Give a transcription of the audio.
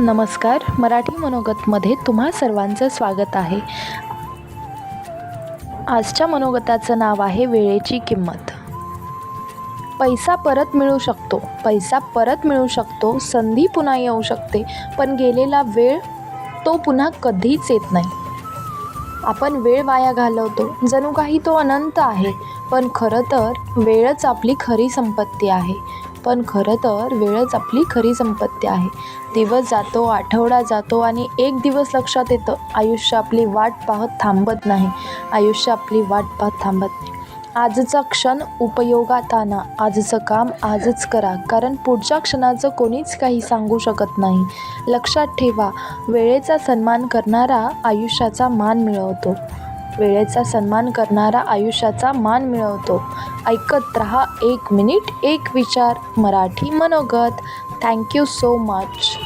नमस्कार. मराठी मनोगतमध्ये तुम्हा सर्वांचं स्वागत आहे. आजच्या मनोगताचं नाव आहे वेळेची किंमत. पैसा परत मिळू शकतो. पैसा परत मिळू शकतो. संधी पुन्हा येऊ शकते. पण गेलेला वेळ तो पुन्हा कधीच येत नाही. आपण वेळ वाया घालवतो. जणू काही तो अनंत आहे पण खरं तर वेळच आपली खरी संपत्ती आहे. पण खरं तर वेळच आपली खरी संपत्ती आहे. दिवस जातो आठवडा जातो आणि एक दिवस लक्षात येतं आयुष्य आपली वाट पाहत थांबत नाही. आयुष्य आपली वाट पाहत थांबत नाही आजचा क्षण उपयोगात आणा आजचं काम आजच करा. कारण पुढच्या क्षणाचं कोणीच काही सांगू शकत नाही. लक्षात ठेवा वेळेचा सन्मान करणारा आयुष्याचा मान मिळवतो. वेळेचा सन्मान करणारा आयुष्याचा मान मिळवतो. ऐकत रहा एक मिनिट एक विचार. मराठी मनोगत. Thank you so much